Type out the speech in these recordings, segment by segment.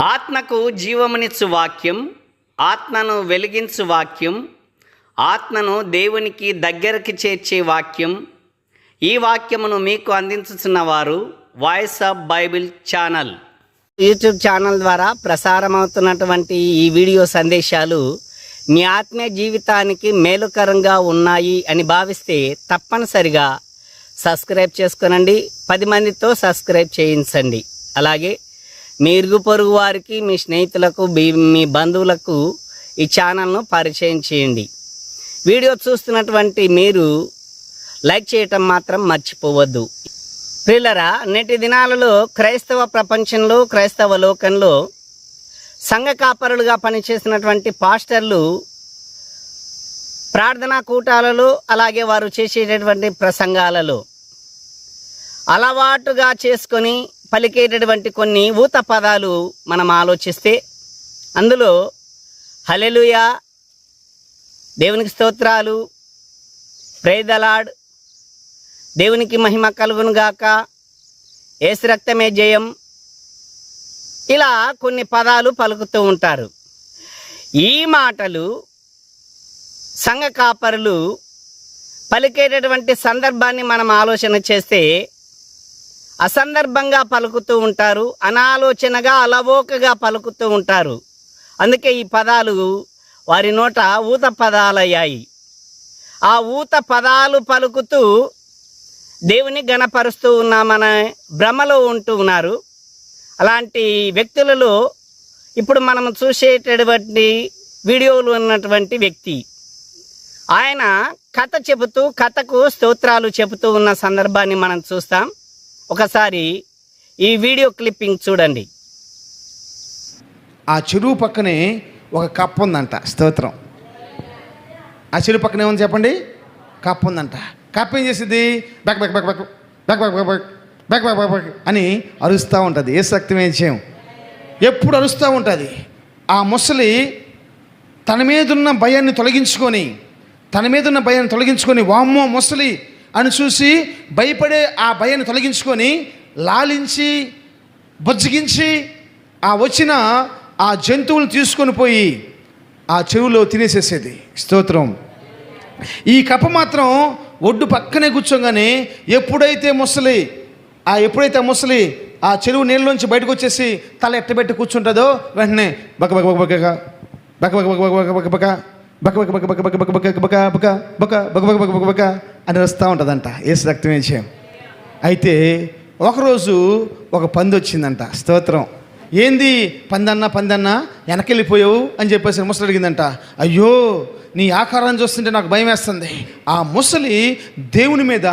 ఆత్మకు జీవమునిచ్చు వాక్యం ఆత్మను వెలిగించు వాక్యం ఆత్మను దేవునికి దగ్గరికి చేర్చే వాక్యం. ఈ వాక్యమును మీకు అందించుతున్న వారు voice of Bible channel. YouTube channel ద్వారా ప్రసారమవుతున్నటువంటి ఈ వీడియో సందేశాలు మీ ఆత్మీయ జీవితానికి మేలుకరంగా ఉన్నాయి అని భావిస్తే తప్పనిసరిగా సబ్స్క్రైబ్ చేసుకోనండి. పది మందితో సబ్స్క్రైబ్ చేయించండి. అలాగే మీ ఇరుగు పొరుగు వారికి మీ స్నేహితులకు మీ- మీ బంధువులకు ఈ ఛానల్ను పరిచయం చేయండి. వీడియో చూస్తున్నటువంటి మీరు లైక్ చేయటం మాత్రం మర్చిపోవద్దు. ప్రిల్లరా నేటి దినాలలో క్రైస్తవ ప్రపంచంలో క్రైస్తవ లోకంలో సంఘ కాపరులుగా పనిచేసినటువంటి పాస్టర్లు ప్రార్థనా కూటాలలో అలాగే వారు చేసేటటువంటి ప్రసంగాలలో అలవాటుగా చేసుకొని పలికేటటువంటి కొన్ని ఊత పదాలు మనం ఆలోచిస్తే అందులో హలెలుయా దేవునికి స్తోత్రాలు ప్రేదలాడ్ దేవునికి మహిమ కలుగును గాక ఏసు రక్తమే జయం. ఇలా కొన్ని పదాలు పలుకుతూ ఉంటారు. ఈ మాటలు సంఘ కాపరులు పలికేటటువంటి సందర్భాన్ని మనం ఆలోచన చేస్తే అసందర్భంగా పలుకుతూ ఉంటారు అనాలోచనగా అలవోకగా పలుకుతూ ఉంటారు. అందుకే ఈ పదాలు వారి నోట ఊత పదాలయ్యాయి. ఆ ఊత పదాలు పలుకుతూ దేవుని గణపరుస్తూ ఉన్నామనే భ్రమలో ఉంటూ ఉన్నారు. అలాంటి వ్యక్తులలో ఇప్పుడు మనం చూసేటటువంటి వీడియోలు ఉన్నటువంటి వ్యక్తి ఆయన కథ చెబుతూ కథకు స్తోత్రాలు చెబుతూ ఉన్న సందర్భాన్ని మనం చూస్తాం. ఒకసారి ఈ వీడియో క్లిప్పింగ్ చూడండి ఆ చెరువు పక్కనే ఒక కప్ప ఉందంట స్తోత్రం ఆ చెరువు పక్కనే ఉంది చెప్పండి కప్ప ఉందంట కప్ప ఏం చేసింది బెక్ బెక్ బెక్ బెక్ బెక్ బెక్ బెక్ బెక్ బెక్ బెక్ బెక్ అని అరుస్తూ ఉంటుంది ఏ శక్తి విషయం ఎప్పుడు అరుస్తూ ఉంటుంది ఆ ముసలి తన మీద ఉన్న భయాన్ని తొలగించుకొని తన మీద ఉన్న భయాన్ని తొలగించుకొని వామ్మో ముసలి అని చూసి భయపడే ఆ భయాన్ని తొలగించుకొని లాలించి బుజ్జగించి ఆ వచ్చిన ఆ జంతువులు తీసుకొని పోయి ఆ చెరువులో తినేసేసేది స్తోత్రం ఈ కప్ప మాత్రం ఒడ్డు పక్కనే కూర్చోగానే ఎప్పుడైతే ముసలి ఆ ఎప్పుడైతే ముసలి ఆ చెరువు నీళ్ళలోంచి బయటకు వచ్చేసి తల ఎట్టబెట్టి కూర్చుంటుందో వెంటనే బక బక బక బక బక బక బక బక బక బక బక బక బక బక బక బక బక బక బక బక బక బక బక బక బక అని వస్తూ ఉంటుందంట ఏసు రక్తం విషయం అయితే ఒకరోజు ఒక పంది వచ్చిందంట స్తోత్రం ఏంది పందన్న పందన్న వెనకెళ్ళిపోయావు అని చెప్పేసి ముసలి అడిగిందంట అయ్యో నీ ఆకారాన్ని చూస్తుంటే నాకు భయం వేస్తుంది ఆ ముసలి దేవుని మీద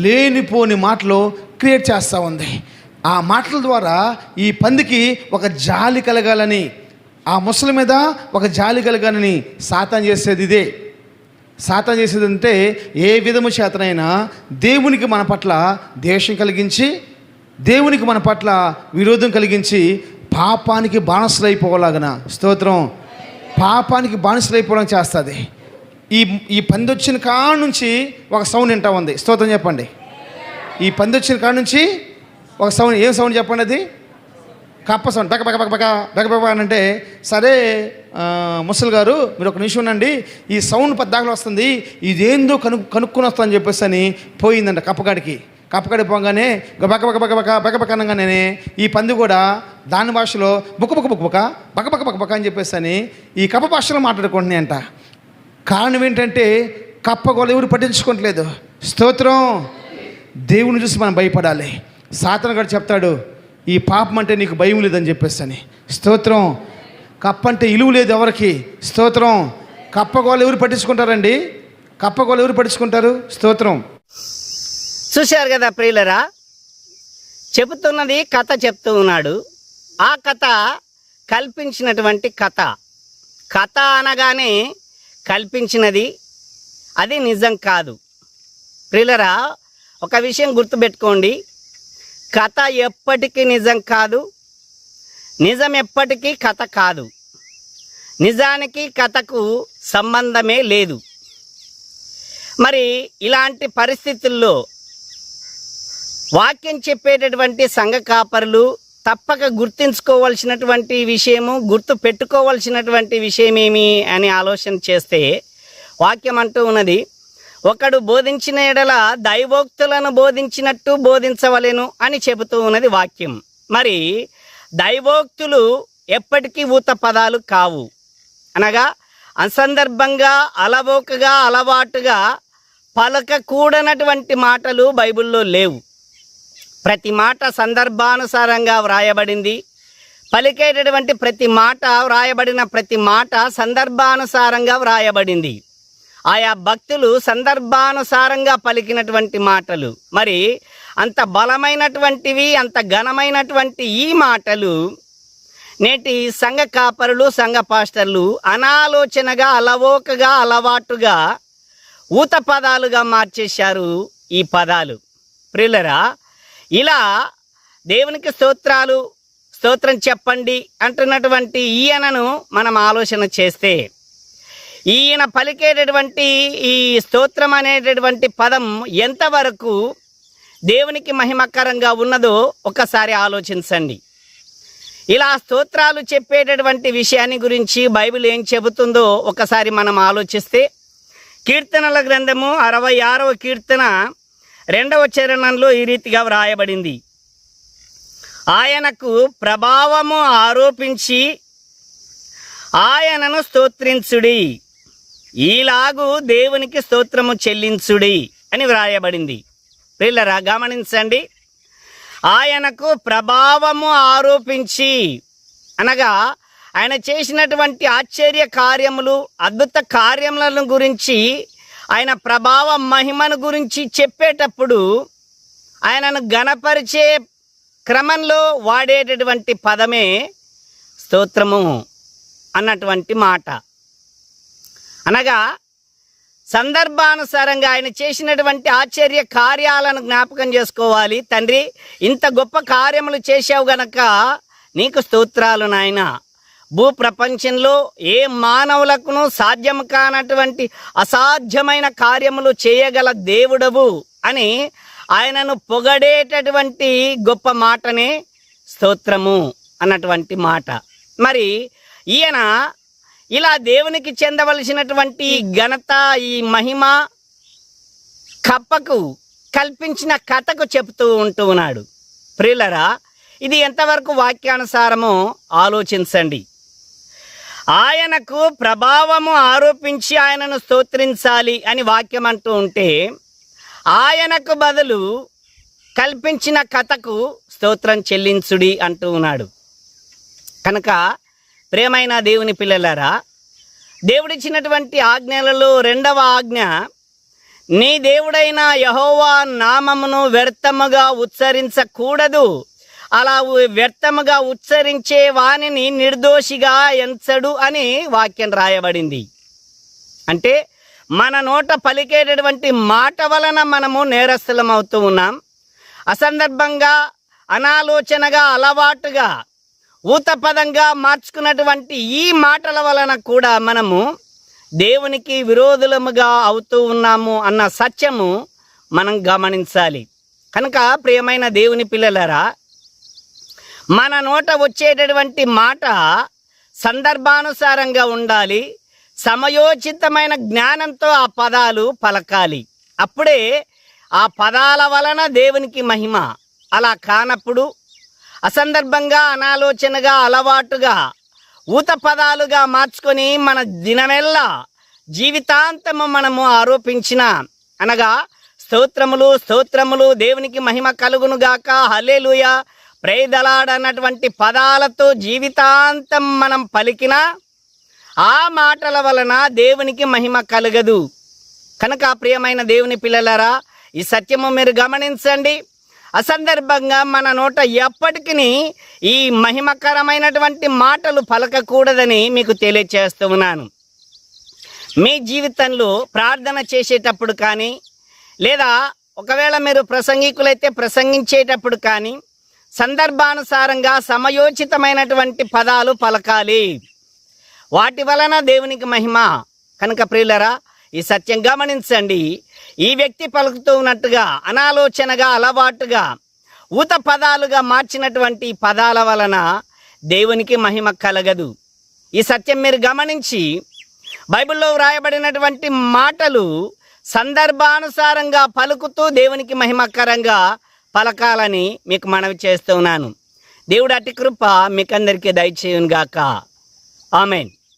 లేనిపోని మాటలు క్రియేట్ చేస్తూ ఉంది ఆ మాటల ద్వారా ఈ పందికి ఒక జాలి కలగాలని ఆ ముసలి మీద ఒక జాలి కలగాలని సాతం చేసేది ఇదే. సాతం చేసేది అంటే ఏ విధము చేతనైనా దేవునికి మన పట్ల ద్వేషం కలిగించి దేవునికి మన పట్ల విరోధం కలిగించి పాపానికి బానిసలైపోలాగన స్తోత్రం. పాపానికి బానిసలైపోవడం చేస్తుంది. ఈ ఈ పంది వచ్చిన కాడ నుంచి ఒక సౌండ్ వింటా ఉంది. స్తోత్రం చెప్పండి. ఈ పంది వచ్చిన కాడ నుంచి ఒక సౌండ్ ఏం సౌండ్ చెప్పండి అది? కప్ప సౌండ్ బెక బెక బెక బెక బెక అని అంటే సరే ముసలి గారు మీరు ఒక నిమిషం ఉండండి. ఈ సౌండ్ పద్దాకలు వస్తుంది. ఇదేందో కను కనుక్కొని వస్తుందని చెప్పేసి అని పోయిందంట కప్పగాడికి. కప్పగాడి పోగానే గ బక బక బక బక బక బక అనగానే ఈ పంది కూడా దాని భాషలో బుక్క బుక్క బుక్క బుక్క బక బక బక బక అని చెప్పేసి అని ఈ కప్ప భాషలో మాట్లాడుకుంటున్నాయి అంట కారణం ఏంటంటే కప్ప గోల ఎవరు పట్టించుకోవట్లేదు. స్తోత్రం. దేవుని చూసి మనం భయపడాలి. సాతన గారు చెప్తాడు ఈ పాపం అంటే నీకు భయం లేదని చెప్పేసి స్తోత్రం. కప్ప అంటే ఇలువ లేదు ఎవరికి? స్తోత్రం. కప్ప ఎవరు పట్టించుకుంటారండి? కప్ప ఎవరు పట్టించుకుంటారు? స్తోత్రం. చూశారు కదా ప్రియులరా? చెబుతున్నది కథ చెప్తూ ఉన్నాడు. ఆ కథ కల్పించినటువంటి కథ. కథ అనగానే కల్పించినది అది నిజం కాదు. ప్రియులరా ఒక విషయం గుర్తుపెట్టుకోండి. కథ ఎప్పటికీ నిజం కాదు. నిజం ఎప్పటికీ కథ కాదు. నిజానికి కథకు సంబంధమే లేదు. మరి ఇలాంటి పరిస్థితుల్లో వాక్యం చెప్పేటటువంటి సంఘ కాపరులు తప్పక గుర్తించుకోవలసినటువంటి విషయము గుర్తు పెట్టుకోవలసినటువంటి విషయం ఏమి అని ఆలోచన చేస్తే వాక్యం అంటూ ఉన్నది ఒకడు బోధించిన ఎడల దైవోక్తులను బోధించినట్టు బోధించవలెను అని చెబుతూ ఉన్నది వాక్యం. మరి దైవోక్తులు ఎప్పటికీ ఊత పదాలు కావు. అనగా అసందర్భంగా అలవోకగా అలవాటుగా పలకకూడనటువంటి మాటలు బైబిల్లో లేవు. ప్రతి మాట సందర్భానుసారంగా వ్రాయబడింది. పలికేటటువంటి ప్రతి మాట వ్రాయబడిన ప్రతి మాట సందర్భానుసారంగా వ్రాయబడింది. ఆయా భక్తులు సందర్భానుసారంగా పలికినటువంటి మాటలు. మరి అంత బలమైనటువంటివి అంత ఘనమైనటువంటి ఈ మాటలు నేటి సంఘ కాపరులు సంఘ పాస్టర్లు అనాలోచనగా అలవోకగా అలవాటుగా ఊత పదాలుగా మార్చేశారు ఈ పదాలు. ప్రిల్లరా ఇలా దేవునికి స్తోత్రాలు స్తోత్రం చెప్పండి అంటున్నటువంటి ఈయనను మనం ఆలోచన చేస్తే ఈయన పలికేటటువంటి ఈ స్తోత్రం అనేటటువంటి పదం ఎంతవరకు దేవునికి మహిమకరంగా ఉన్నదో ఒకసారి ఆలోచించండి. ఇలా స్తోత్రాలు చెప్పేటటువంటి విషయాన్ని గురించి బైబిల్ ఏం చెబుతుందో ఒకసారి మనం ఆలోచిస్తే కీర్తనల గ్రంథము అరవై ఆరవ కీర్తన రెండవ చరణంలో ఈ రీతిగా వ్రాయబడింది. ఆయనకు ప్రభావము ఆరోపించి ఆయనను స్తోత్రించుడి. ఈలాగు దేవునికి స్తోత్రము చెల్లించుడి అని వ్రాయబడింది. పిల్లరా గమనించండి. ఆయనకు ప్రభావము ఆరోపించి అనగా ఆయన చేసినటువంటి ఆశ్చర్య కార్యములు అద్భుత కార్యములను గురించి ఆయన ప్రభావ మహిమను గురించి చెప్పేటప్పుడు ఆయనను గణపరిచే క్రమంలో వాడేటటువంటి పదమే స్తోత్రము అన్నటువంటి మాట. అనగా సందర్భానుసారంగా ఆయన చేసినటువంటి ఆశ్చర్య కార్యాలను జ్ఞాపకం చేసుకోవాలి. తండ్రి ఇంత గొప్ప కార్యములు చేశావు గనక నీకు స్తోత్రాలు నాయన. భూ ప్రపంచంలో ఏ మానవులకును సాధ్యం కానటువంటి అసాధ్యమైన కార్యములు చేయగల దేవుడవు అని ఆయనను పొగడేటటువంటి గొప్ప మాటనే స్తోత్రము అన్నటువంటి మాట. మరి ఈయన ఇలా దేవునికి చెందవలసినటువంటి ఘనత ఈ మహిమ కప్పకు కల్పించిన కథకు చెప్తూ ఉంటూ ఉన్నాడు. ప్రియులరా ఇది ఎంతవరకు వాక్యానుసారమో ఆలోచించండి. ఆయనకు ప్రభావము ఆరోపించి ఆయనను స్తోత్రించాలి అని వాక్యం అంటూ ఉంటే ఆయనకు బదులు కల్పించిన కథకు స్తోత్రం చెల్లించుడి అంటూ ఉన్నాడు. కనుక ప్రేమైన దేవుని పిల్లలారా దేవుడిచ్చినటువంటి ఆజ్ఞలలో రెండవ ఆజ్ఞ నీ దేవుడైన యహోవా నామమును వ్యర్థముగా ఉచ్చరించకూడదు. అలా వ్యర్థముగా ఉచ్చరించే వానిని నిర్దోషిగా ఎంచడు అని వాక్యం రాయబడింది. అంటే మన నోట పలికేటటువంటి మాట వలన మనము నేరస్తులం అవుతూ ఉన్నాం. అసందర్భంగా అనాలోచనగా అలవాటుగా ఊతపదంగా మార్చుకున్నటువంటి ఈ మాటల వలన కూడా మనము దేవునికి విరోధులముగా అవుతూ ఉన్నాము అన్న సత్యము మనం గమనించాలి. కనుక ప్రియమైన దేవుని పిల్లలరా మన నోట వచ్చేటటువంటి మాట సందర్భానుసారంగా ఉండాలి. సమయోచితమైన జ్ఞానంతో ఆ పదాలు పలకాలి. అప్పుడే ఆ పదాల వలన దేవునికి మహిమ. అలా కానప్పుడు అసందర్భంగా అనాలోచనగా అలవాటుగా ఊత పదాలుగా మార్చుకొని మన దినమెల్లా జీవితాంతము మనము ఆరోపించిన అనగా స్తోత్రములు స్తోత్రములు దేవునికి మహిమ కలుగును గాక హలేలుయ ప్రేదలాడనటువంటి పదాలతో జీవితాంతం మనం పలికినా ఆ మాటల వలన దేవునికి మహిమ కలగదు. కనుక ప్రియమైన దేవుని పిల్లలారా ఈ సత్యము మీరు గమనించండి. అసందర్భంగా మన నోట ఎప్పటికీ ఈ మహిమకరమైనటువంటి మాటలు పలకకూడదని మీకు తెలియచేస్తూ ఉన్నాను. మీ జీవితంలో ప్రార్థన చేసేటప్పుడు కానీ లేదా ఒకవేళ మీరు ప్రసంగికులైతే ప్రసంగించేటప్పుడు కానీ సందర్భానుసారంగా సమయోచితమైనటువంటి పదాలు పలకాలి. వాటి వలన దేవునికి మహిమ. కనుక ప్రియులరా ఈ సత్యం గమనించండి. ఈ వ్యక్తి పలుకుతూ ఉన్నట్టుగా అనాలోచనగా అలవాటుగా ఊత పదాలుగా మార్చినటువంటి పదాల వలన దేవునికి మహిమ కలగదు. ఈ సత్యం మీరు గమనించి బైబిల్లో వ్రాయబడినటువంటి మాటలు సందర్భానుసారంగా పలుకుతూ దేవునికి మహిమకరంగా పలకాలని మీకు మనవి చేస్తున్నాను. దేవుడు అటి కృప మీకందరికీ దయచేయునుగాక. ఆమెన్.